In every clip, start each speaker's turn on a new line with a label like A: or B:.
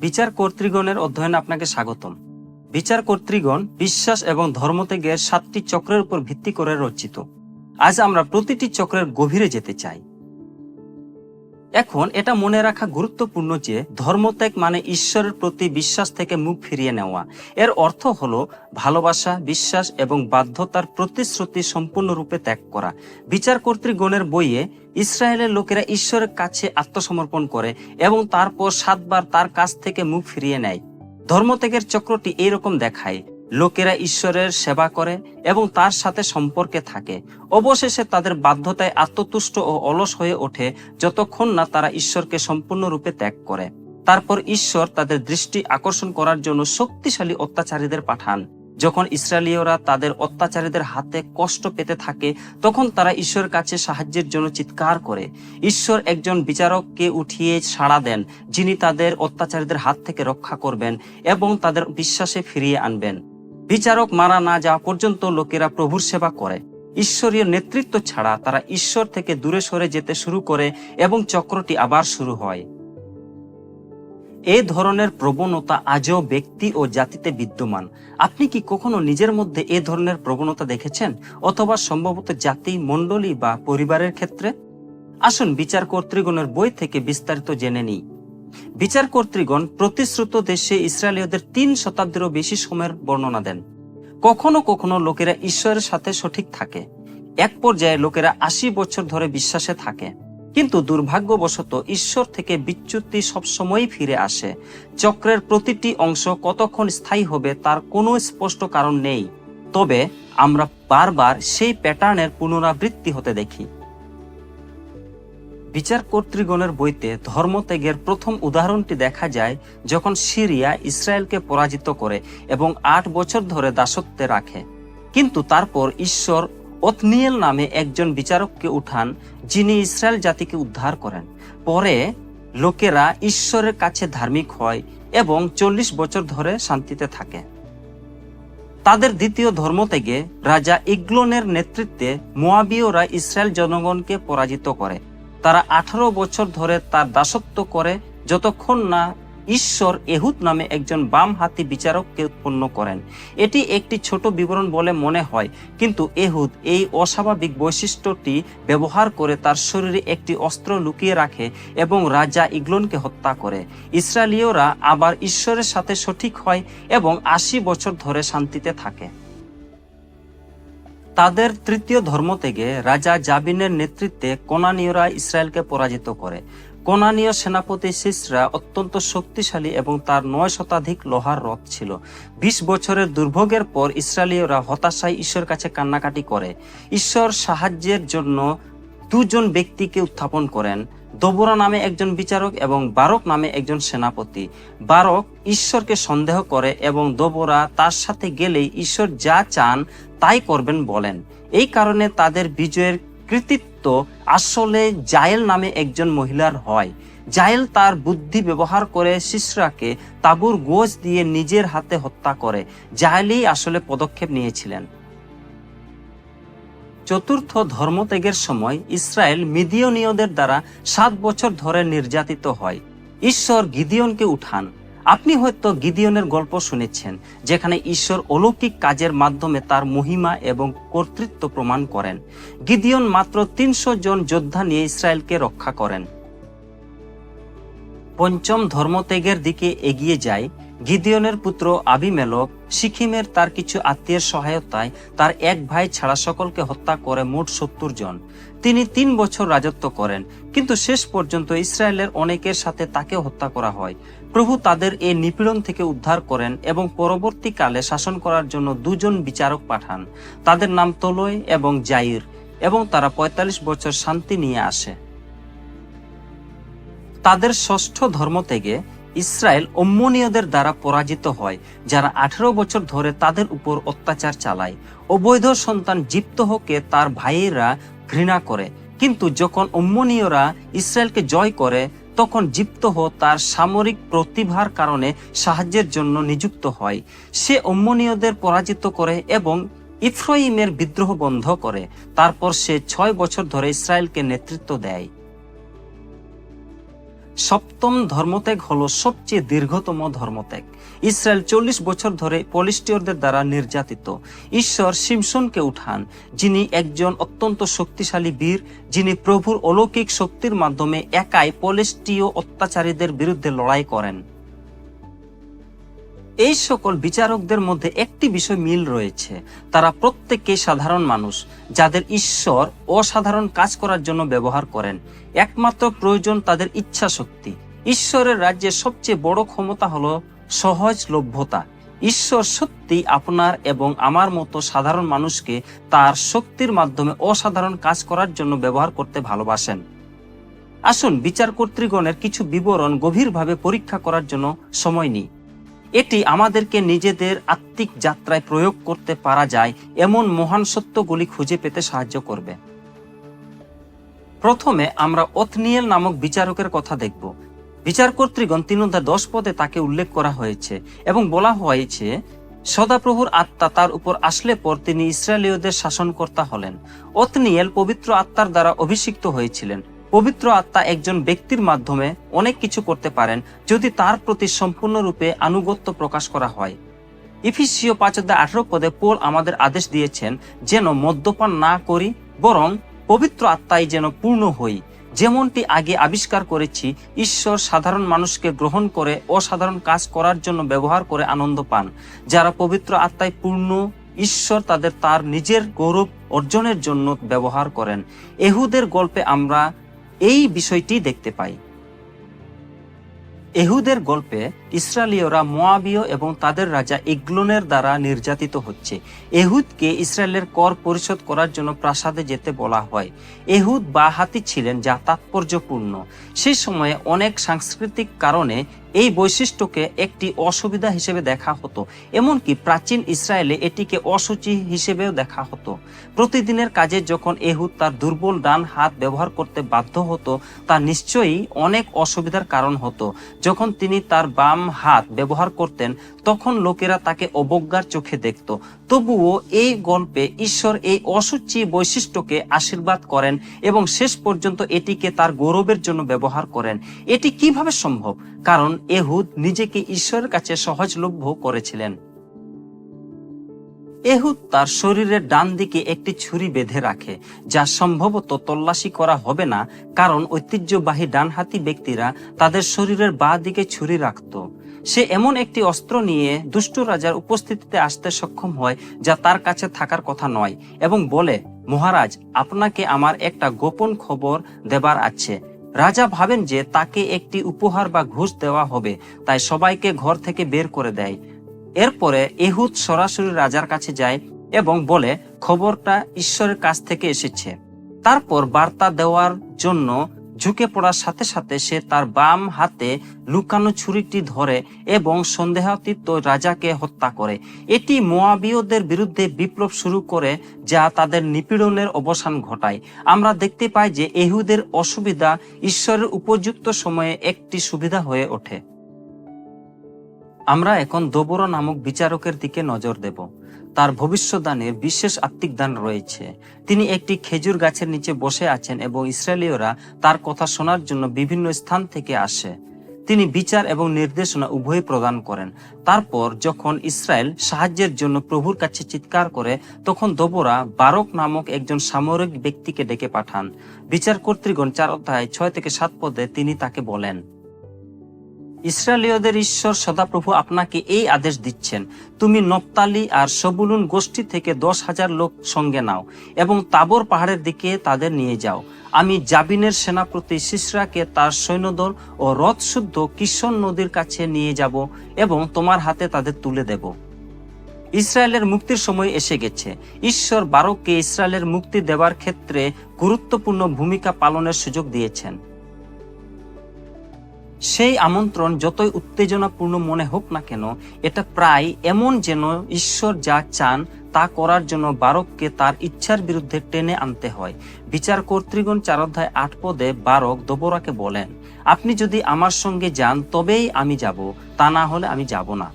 A: বিচার কর্তৃগণের অধ্যয়নে আপনাকে স্বাগতম। বিচার কর্তৃগণ বিশ্বাস এবং ধর্মত্যাগের সাতটি চক্রের উপর ভিত্তি করে রচিত। আজ আমরা প্রতিটি চক্রের গভীরে যেতে চাই। এখন এটা মনে রাখা গুরুত্বপূর্ণ যে ধর্মত্যাগ মানে ঈশ্বরের প্রতি বিশ্বাস থেকে মুখ ফিরিয়ে নেওয়া। এর অর্থ হলো ভালোবাসা, বিশ্বাস এবং বাধ্যতার প্রতিশ্রুতি সম্পূর্ণরূপে ত্যাগ করা। বিচার কর্তৃগণের বইয়ে ইসরায়েলের লোকেরা ঈশ্বরের কাছে আত্মসমর্পণ করে এবং তারপর সাতবার তার কাছ থেকে মুখ ফিরিয়ে নেয়। ধর্মত্যাগের চক্রটি এইরকম দেখায় লোকেরা ঈশ্বরের সেবা করে এবং তার সাথে সম্পর্কে থাকে। অবশেষে তাদের বাধ্যতায় আত্মতুষ্ট ও অলস হয়ে ওঠে যতক্ষণ না তারা ঈশ্বরকে সম্পূর্ণরূপে ত্যাগ করে। তারপর ঈশ্বর তাদের দৃষ্টি আকর্ষণ করার জন্য শক্তিশালী অত্যাচারীদের পাঠান। যখন ইসরায়েলীয়রা তাদের অত্যাচারীদের হাতে কষ্ট পেতে থাকে, তখন তারা ঈশ্বরের কাছে সাহায্যের জন্য চিৎকার করে। ঈশ্বর একজন বিচারককে উঠিয়ে সাড়া দেন, যিনি তাদের অত্যাচারীদের হাত থেকে রক্ষা করবেন এবং তাদের বিশ্বাসে ফিরিয়ে আনবেন। বিচারক মারা না যাওয়া পর্যন্ত লোকেরা প্রভুর সেবা করে। ঈশ্বরীয় নেতৃত্ব ছাড়া তারা ঈশ্বর থেকে দূরে সরে যেতে শুরু করে এবং চক্রটি আবার শুরু হয়। এ ধরনের প্রবণতা আজও ব্যক্তি ও জাতিতে বিদ্যমান। আপনি কি কখনো নিজের মধ্যে এ ধরনের প্রবণতা দেখেছেন? অথবা সম্ভবত জাতি, মণ্ডলী বা পরিবারের ক্ষেত্রে? আসুন বিচার কর্তৃগণের বই থেকে বিস্তারিত জেনে নিই। বিচার কর্তৃগণ প্রতিশ্রুত দেশে ইসরায়েলীয়দের তিন শতাব্দীরও বেশি সময়ের বর্ণনা দেন। কখনো কখনো লোকেরা ঈশ্বরের সাথে সঠিক থাকে। এক পর্যায়ে লোকেরা আশি বছর ধরে বিশ্বাসে থাকে। কিন্তু দুর্ভাগ্যবশত ঈশ্বর থেকে বিচ্যুতি সবসময়ই ফিরে আসে। চক্রের প্রতিটি অংশ কতক্ষণ স্থায়ী হবে তার কোনো স্পষ্ট কারণ নেই। তবে আমরা বারবার সেই প্যাটার্নের পুনরাবৃত্তি হতে দেখি। বিচার কর্তৃগণের বইতে ধর্মত্যাগের প্রথম উদাহরণটি দেখা যায় যখন সিরিয়া ইসরায়েলকে পরাজিত করে এবং আট বছর ধরে দাসত্বে রাখে। কিন্তু তারপর ঈশ্বর ওতনিয়েল নামে একজন বিচারককে উঠান, যিনি ইসরায়েল জাতিকে উদ্ধার করেন। পরে লোকেরা ঈশ্বরের কাছে ধার্মিক হয় এবং চল্লিশ বছর ধরে শান্তিতে থাকে। তাদের দ্বিতীয় ধর্মত্যাগে রাজা ইগলোনের নেতৃত্বে মোয়াবীয়রা ইসরায়েল জনগণকে পরাজিত করে। তারা আঠারো বছর ধরে তার দাসত্ব করে, যতক্ষণ না ঈশ্বর এহুদ নামে একজন বাম হাতি বিচারককে উৎপন্ন করেন। এটি একটি ছোট বিবরণ বলে মনে হয়, কিন্তু এহুদ এই অস্বাভাবিক বৈশিষ্ট্যটি ব্যবহার করে তার শরীরে একটি অস্ত্র লুকিয়ে রাখে এবং রাজা ইগলনকে হত্যা করে। ইসরায়েলীয়রা আবার ঈশ্বরের সাথে সঠিক হয় এবং আশি বছর ধরে শান্তিতে থাকে। তাদের তৃতীয় ধর্ম থেকে রাজা জাবিনের নেতৃত্বে কোনানীয়রা ইসরায়েলকে পরাজিত করে। কোনানীয় সেনাপতি সিসরা অত্যন্ত শক্তিশালী এবং তার নয় শতাধিক লোহার রথ ছিল। বিশ বছরের দুর্ভোগের পর ইসরায়েলীয়রা হতাশায় ঈশ্বর কাছে কান্নাকাটি করে। ঈশ্বর সাহায্যের জন্য দুজন ব্যক্তিকে উত্থাপন করেন। দোবরা নামে একজন বিচারক এবং বারক নামে একজন সেনাপতি। বারক ঈশ্বরকে সন্দেহ করে এবং দোবরা তার সাথে গেলেই ঈশ্বর যা চান তাই করবেন বলেন। এই কারণে তাদের বিজয়ের কৃতিত্ব আসলে জায়েল নামে একজন মহিলার হয়। জায়েল তার বুদ্ধি ব্যবহার করে শিশরাকে তাবুর গোজ দিয়ে নিজের হাতে হত্যা করে। জায়েলই আসলে পদক্ষেপ নিয়েছিলেন। চতুর্থ ধর্মত্যাগের সময় ইসরায়েল মিদিয়নীয়দের দ্বারা সাত বছর ধরে নির্যাতিত হয়। ঈশ্বর গিদিয়নকে উঠান। আপনি হয়তো গিদিয়নের গল্প শুনেছেন, যেখানে ঈশ্বর অলৌকিক কাজের মাধ্যমে তার মহিমা এবং কর্তৃত্ব প্রমাণ করেন। গিদিয়ন মাত্র তিনশো জন যোদ্ধা নিয়ে ইসরায়েলকে রক্ষা করেন। পঞ্চম ধর্মত্যাগের দিকে এগিয়ে যায় গিদিয়নের পুত্র আবিমেলক সিকিমের তার কিছু আত্মীয়ের সহায়তায় তার এক ভাই ছাড়া সকলকে হত্যা করে মোট সত্তর জন। তিনি তিন বছর রাজত্ব করেন, কিন্তু শেষ পর্যন্ত ইসরায়েলের অনেকের সাথে তাকে হত্যা করা হয়। প্রভু তাদের এই নিপীড়ন থেকে উদ্ধার করেন এবং পরবর্তীকালে শাসন করার জন্য দুজন বিচারক পাঠান। তাদের নাম তলয় এবং জাইর এবং তারা ৪৫ বছর শান্তি নিয়ে আসে। তাদের ষষ্ঠ ধর্ম থেকে ইসরায়েল অম্মনীয়দের দ্বারা পরাজিত হয়, যারা আঠারো বছর ধরে তাদের উপর অত্যাচার চালায়। অবৈধ সন্তান জিপ্তহকে তার ভাইয়েরা ঘৃণা করে। কিন্তু যখন অম্মনীয়রা ইসরায়েলকে জয় করে, তখন জিপ্তহ তার সামরিক প্রতিভার কারণে সাহায্যের জন্য নিযুক্ত হয়। সে অম্মনীয়দের পরাজিত করে এবং ইফ্রাইমের বিদ্রোহ বন্ধ করে। তারপর সে ছয় বছর ধরে ইসরায়েলকে নেতৃত্ব দেয়। সপ্তম ধর্মত্যাগ হলো সবচেয়ে দীর্ঘতম ধর্মত্যাগ। ইসরায়েল চল্লিশ বছর ধরে পলিস্টিয়রদের দ্বারা নির্যাতিত। ঈশ্বর সিমসনকে উঠান, যিনি একজন অত্যন্ত শক্তিশালী বীর, যিনি প্রভুর অলৌকিক শক্তির মাধ্যমে একাই পলিস্টীয় অত্যাচারীদের বিরুদ্ধে লড়াই করেন। এই সকল বিচারকদের মধ্যে একটি বিষয় মিল রয়েছে। তারা প্রত্যেকে সাধারণ মানুষ, যাদের ঈশ্বর অসাধারণ কাজ করার জন্য ব্যবহার করেন। একমাত্র প্রয়োজন তাদের ইচ্ছা শক্তি ঈশ্বরের রাজ্যের সবচেয়ে বড় ক্ষমতা হলো সহজলভ্যতা। ঈশ্বর সত্যি আপনার এবং আমার মতো সাধারণ মানুষকে তার শক্তির মাধ্যমে অসাধারণ কাজ করার জন্য ব্যবহার করতে ভালোবাসেন। আসুন বিচার কর্তৃগণের কিছু বিবরণ গভীরভাবে পরীক্ষা করার জন্য সময় নিই। এটি আমাদেরকে নিজেদের আত্মিক যাত্রায় প্রয়োগ করতে পারা যায়, এমন মহান সত্যগুলি খুঁজে পেতে সাহায্য করবে। প্রথমে আমরা অথনিয়েল নামক বিচারকের কথা দেখব। বিচার কর্তৃগণ তিন দশ পদে তাকে উল্লেখ করা হয়েছে এবং বলা হয়েছে, সদাপ্রভুর আত্মা তার উপর আসলে পর তিনি ইসরায়েলীয়দের শাসনকর্তা হলেন। অতনিয়েল পবিত্র আত্মার দ্বারা অভিষিক্ত হয়েছিলেন। পবিত্র আত্মা একজন ব্যক্তির মাধ্যমে অনেক কিছু করতে পারেন যদি তার প্রতি সম্পূর্ণরূপে আনুগত্য প্রকাশ করা হয়। ইফিসীয় পাঁচ অধ্যায় আঠারো পদে পোল আমাদের আদেশ দিয়েছেন যেন মদ্যপান না করি, বরং পবিত্র আত্মায় যেন পূর্ণ হই। যেমনটি আগে আবিষ্কার করেছি, ঈশ্বর সাধারণ মানুষকে গ্রহণ করে অসাধারণ কাজ করার জন্য ব্যবহার করে আনন্দ পান। যারা পবিত্র আত্মায় পূর্ণ, ঈশ্বর তাদের তার নিজের গৌরব অর্জনের জন্য ব্যবহার করেন। এহুদের গল্পে আমরা এই বিষয়টি দেখতে পাই। এহুদের গল্পে ইসরায়েলীয়রা মোয়াবীয় এবং তাদের রাজা ইগলোনের দ্বারা নির্যাতিত হচ্ছে। এহুদকে ইসরায়েলের কর পরিশোধ করার জন্য প্রাসাদে যেতে বলা হয়। এহুদ বা হাতি ছিলেন যা তাৎপর্যপূর্ণ। সেই সময়ে অনেক সাংস্কৃতিক কারণে এই বৈশিষ্ট্যকে একটি অসুবিধা হিসেবে দেখা হতো, এমনকি প্রাচীন ইসরায়েলে এটিকে অসুচি হিসেবেও দেখা হতো। প্রতিদিনের কাজে যখন এহুদ তার দুর্বল ডান হাত ব্যবহার করতে বাধ্য হতো, তা নিশ্চয়ই অনেক অসুবিধার কারণ হতো। যখন তিনি তার বাম হাত ব্যবহার করতেন, তখন লোকেরা তাকে অবজ্ঞার চোখে দেখত। তবুও এই গল্পে ঈশ্বর এই অসুচি বৈশিষ্ট্যকে আশীর্বাদ করেন এবং শেষ পর্যন্ত এটিকে তার গৌরবের জন্য ব্যবহার করেন। এটি কীভাবে সম্ভব? কারণ এহুদ নিজেকে ঈশ্বরের কাছে সহজলভ্য করেছিলেন। এহুদ তার শরীরের ডান দিকে একটি ছুরি বেঁধে রাখে, যা সম্ভবত তল্লাশি করা হবে না, কারণ ঐতিহ্যবাহী ডানহাতি ব্যক্তিরা তাদের শরীরের বাঁ দিকে ছুরি রাখত। সে এমন একটি অস্ত্র নিয়ে দুষ্ট রাজার উপস্থিতিতে আসতে সক্ষম হয়, যা তার কাছে থাকার কথা নয়, এবং বলে, মহারাজ, আপনাকে আমার একটা গোপন খবর দেবার আছে। রাজা ভাবেন যে তাকে একটি উপহার বা ঘুষ দেওয়া হবে, তাই সবাইকে ঘর থেকে বের করে দেয়। এরপরে এহুদ সরাসরি রাজার কাছে যায় এবং বলে, খবরটা ঈশ্বরের কাছ থেকে এসেছে। তারপর বার্তা দেওয়ার জন্য ঝুঁকে পড়ার সাথে সাথে সে তার বাম হাতে লুকানো ছুরিটি ধরে এবং সন্দেহাতীত রাজাকে হত্যা করে। এটি মোয়াবীয়দের বিরুদ্ধে বিপ্লব শুরু করে, যা তাদের নিপীড়নের অবসান ঘটায়। আমরা দেখতে পাই যে এহুদের অসুবিধা ঈশ্বরের উপযুক্ত সময়ে একটি সুবিধা হয়ে ওঠে। আমরা এখন দোবর নামক বিচারকের দিকে নজর দেব। তার ভবিষ্যদানের বিশেষ আত্মিক দান রয়েছে। তিনি একটি খেজুর গাছের নিচে বসে আছেন এবং ইসরায়েলীয়রা তার কথা শোনার জন্য বিভিন্ন স্থান থেকে আসে। তিনি বিচার এবং নির্দেশনা উভয় প্রদান করেন। তারপর যখন ইসরায়েল সাহায্যের জন্য প্রভুর কাছে চিৎকার করে, তখন দোবরা বারক নামক একজন সামরিক ব্যক্তিকে ডেকে পাঠান। বিচার কর্তৃগণ চার অধ্যায় ছয় থেকে সাত পদে তিনি তাকে বলেন ইসরায়েলীয়দের ঈশ্বর সদাপ্রভু আপনাকে এই আদেশ দিচ্ছেন, তুমি নপ্তালি আর সবুলুন গোষ্ঠী থেকে দশ হাজার লোক সঙ্গে নাও এবং তাবর পাহাড়ের দিকে তাদের নিয়ে যাও। আমি জাবিনের সেনাপতি সিসরাকে তার সৈন্যদল ও রথ শুদ্ধ কিশন নদীর কাছে নিয়ে যাব এবং তোমার হাতে তাদের তুলে দেব। ইসরায়েলের মুক্তির সময় এসে গেছে। ঈশ্বর বারককে ইসরায়েলের মুক্তি দেওয়ার ক্ষেত্রে গুরুত্বপূর্ণ ভূমিকা পালনের সুযোগ দিয়েছেন। সেই আমন্ত্রণ যতই উত্তেজনাপূর্ণ মনে হোক না কেন, এটা প্রায় এমন যেন ঈশ্বর যা চান তা করার জন্য বারককে তার ইচ্ছার বিরুদ্ধে টেনে আনতে হয়। বিচার কর্তৃগণ চার অধ্যায় আট পদে বারক দোবরাকে বলেন, আপনি যদি আমার সঙ্গে যান, তবেই আমি যাব, তা না হলে আমি যাব না।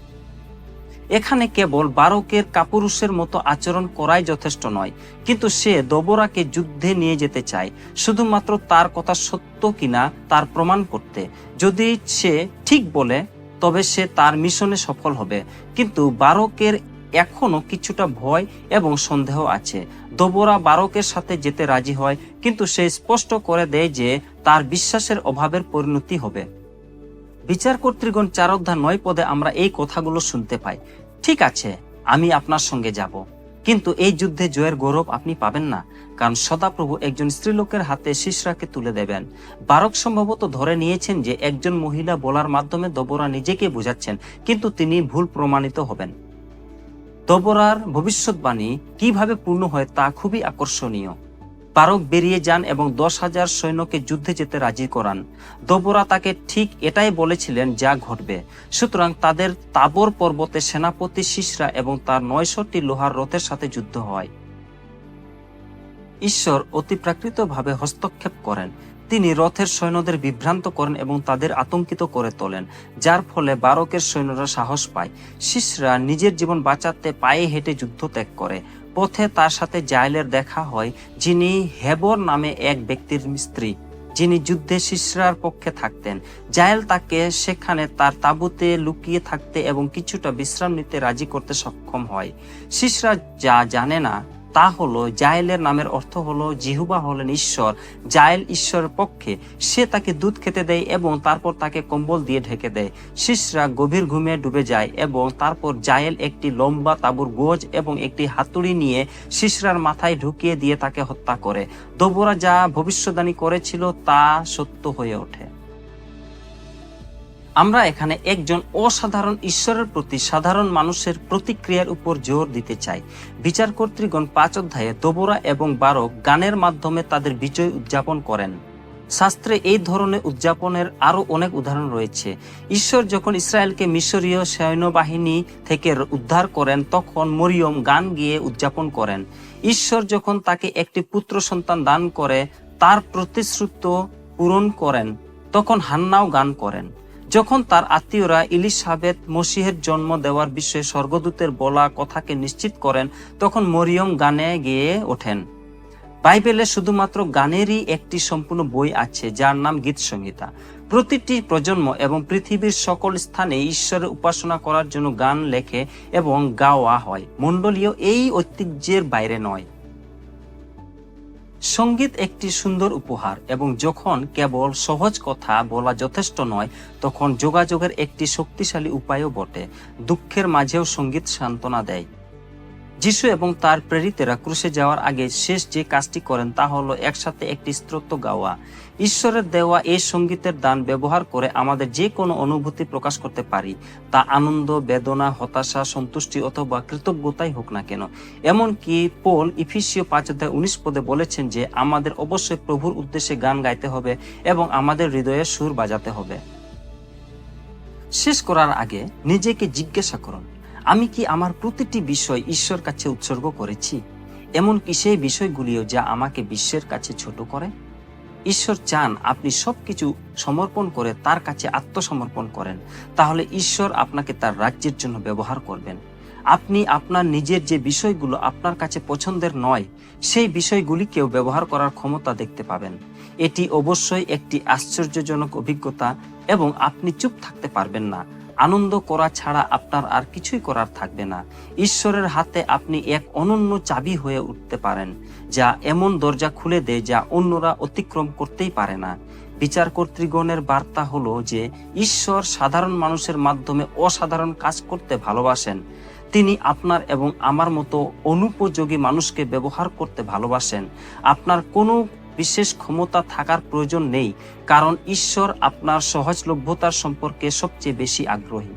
A: এখানে কেবল বারকের কাপুরুষের মতো আচরণ করাই যথেষ্ট নয়, কিন্তু সে দবরাকে যুদ্ধে নিয়ে যেতে চায়, শুধুমাত্র তার কথা সত্য কিনা তার প্রমাণ করতে। যদি সে ঠিক বলে, তবে সে তার মিশনে সফল হবে। কিন্তু বারকের এখনও কিছুটা ভয় এবং সন্দেহ আছে। দবরা বারকের সাথে যেতে রাজি হয়, কিন্তু সে স্পষ্ট করে দেয় যে তার বিশ্বাসের অভাবের পরিণতি হবে। বিচার কর্তৃগণ চার অধ্যায় নয় পদে আমরা এই কথাগুলো শুনতে পাই। ঠিক আছে, আমি আপনার সঙ্গে যাব। কিন্তু এই যুদ্ধে জয়ের গৌরব আপনি পাবেন না, কারণ সদাপ্রভু একজন স্ত্রীলোকের হাতে শিশরাকে তুলে দেবেন। বারক সম্ভবত ধরে নিয়েছেন যে একজন মহিলা বলার মাধ্যমে দবরা নিজেকে বোঝাচ্ছেন, কিন্তু তিনি ভুল প্রমাণিত হবেন। দবরার ভবিষ্যৎবাণী কীভাবে পূর্ণ হয় তা খুবই আকর্ষণীয়। বারক বেরিয়ে যান এবং দশ হাজার সৈন্যকে যুদ্ধে যেতে রাজি করান। দবরা তাকে ঠিক এটাই বলেছিলেন যা ঘটবে। সুতরাং তাদের তাবর পর্বতে সেনাপতি শিশরা এবং তার নয়শটি লোহার রথের সাথে যুদ্ধ হয়। ঈশ্বর অতিপ্রাকৃতভাবে হস্তক্ষেপ করেন। তিনি রথের সৈন্যদের বিভ্রান্ত করেন এবং তাদের আতঙ্কিত করে তোলেন, যার ফলে বারকের সৈন্যরা সাহস পায়। শিশরা নিজের জীবন বাঁচাতে পায়ে হেঁটে যুদ্ধ ত্যাগ করে। পথে তার সাথে জাইলের দেখা হয়, যিনি হেবর নামে এক ব্যক্তির মিস্ত্রি যিনি যুদ্ধে শিশরার পক্ষে থাকতেন। জায়েল তাকে সেখানে তার তাঁবুতে লুকিয়ে থাকতে এবং কিছুটা বিশ্রাম নিতে রাজি করতে সক্ষম হয়। শিশরা যা জানে না তা হলো জায়েলের নামের অর্থ হলো, জিহুবা হলেন ঈশ্বর। জায়েল ঈশ্বরের পক্ষে, সে তাকে দুধ খেতে দেয় এবং তারপর তাকে কম্বল দিয়ে ঢেকে দেয়। শিশরা গভীর ঘুমে ডুবে যায় এবং তারপর জায়েল একটি লম্বা তাবুর গোজ এবং একটি হাতুড়ি নিয়ে শিশরার মাথায় ঢুকিয়ে দিয়ে তাকে হত্যা করে। দোবরা যা ভবিষ্যদ্বাণী করেছিল তা সত্য হয়ে ওঠে। আমরা এখানে একজন অসাধারণ ঈশ্বরের প্রতি সাধারণ মানুষের প্রতিক্রিয়ার উপর জোর দিতে চাই। বিচার কর্তৃগণ পাঁচ অধ্যায়ে দোবরা এবং বারক গানের মাধ্যমে তাদের বিজয় উদযাপন করেন। শাস্ত্রে এই ধরনের উদযাপনের আরও অনেক উদাহরণ রয়েছে। ঈশ্বর যখন ইসরায়েলকে মিশরীয় সৈন্যবাহিনী থেকে উদ্ধার করেন, তখন মরিয়ম গান গিয়ে উদযাপন করেন। ঈশ্বর যখন তাকে একটি পুত্র সন্তান দান করে, তার প্রতিশ্রুত পূরণ করেন, তখন হান্নাও গান করেন। যখন তার আত্মীয়রা ইলিশাবেত মসিহের জন্ম দেওয়ার বিষয়ে স্বর্গদূতের বলা কথাকে নিশ্চিত করেন, তখন মরিয়ম গানে গেয়ে ওঠেন। বাইবেলে শুধুমাত্র গানেরই একটি সম্পূর্ণ বই আছে, যার নাম গীত সংহিতা প্রতিটি প্রজন্ম এবং পৃথিবীর সকল স্থানে ঈশ্বরের উপাসনা করার জন্য গান লেখে এবং গাওয়া হয়। মণ্ডলীয় এই ঐতিহ্যের বাইরে নয়। সংগীত একটি সুন্দর উপহার এবং যখন কেবল সহজ কথা বলা যথেষ্ট নয়, তখন যোগাযোগের একটি শক্তিশালী উপায়ও বটে। দুঃখের মাঝেও সংগীত সান্ত্বনা দেয়। যিশু এবং তার প্রেরিতেরা ক্রুশে যাওয়ার আগে শেষ যে কাজটি করেন তা হলো একসাথে একটি স্তোত্র গাওয়া। ঈশ্বরের দেওয়া এই সঙ্গীতের দান ব্যবহার করে আমাদের যে কোনো অনুভূতি প্রকাশ করতে পারি, তা আনন্দ, বেদনা, হতাশা, সন্তুষ্টি অথবা কৃতজ্ঞতাই হোক না কেন। এমনকি পোল ইফিসীয় পাঁচ অধ্যায় উনিশ পদে বলেছেন যে, আমাদের অবশ্যই প্রভুর উদ্দেশ্যে গান গাইতে হবে এবং আমাদের হৃদয়ে সুর বাজাতে হবে। শেষ করার আগে নিজেকে জিজ্ঞাসা করুন আমি কি আমার প্রতিটি বিষয় ঈশ্বর কাছে উৎসর্গ করেছি? এমনকি সেই বিষয়গুলিও যা আমাকে বিশ্বের কাছে ছোট করে? ঈশ্বর চান আপনি সব কিছু সমর্পণ করে তার কাছে আত্মসমর্পণ করেন। তাহলে ঈশ্বর আপনাকে তার রাজ্যের জন্য ব্যবহার করবেন। আপনি আপনার নিজের যে বিষয়গুলো আপনার কাছে পছন্দের নয়, সেই বিষয়গুলিকেও ব্যবহার করার ক্ষমতা দেখতে পাবেন। এটি অবশ্যই একটি আশ্চর্যজনক অভিজ্ঞতা এবং আপনি চুপ থাকতে পারবেন না। আনন্দ করা ছাড়া আপনার আর কিছুই করার থাকবে না। ঈশ্বরের হাতে আপনি এক অনন্য চাবি হয়ে উঠতে পারেন, যা এমন দরজা খুলে দেয় যা অন্যরা অতিক্রম করতেই পারে না। বিচার কর্তৃগণের বার্তা হলো যে, ঈশ্বর সাধারণ মানুষের মাধ্যমে অসাধারণ কাজ করতে ভালোবাসেন। তিনি আপনার এবং আমার মতো অনুপযোগী মানুষকে ব্যবহার করতে ভালোবাসেন। আপনার কোনো বিশেষ ক্ষমতা থাকার প্রয়োজন নেই কারণ ঈশ্বর আপনার সহজলভ্যতার সম্পর্কে সবচেয়ে বেশি আগ্রহী।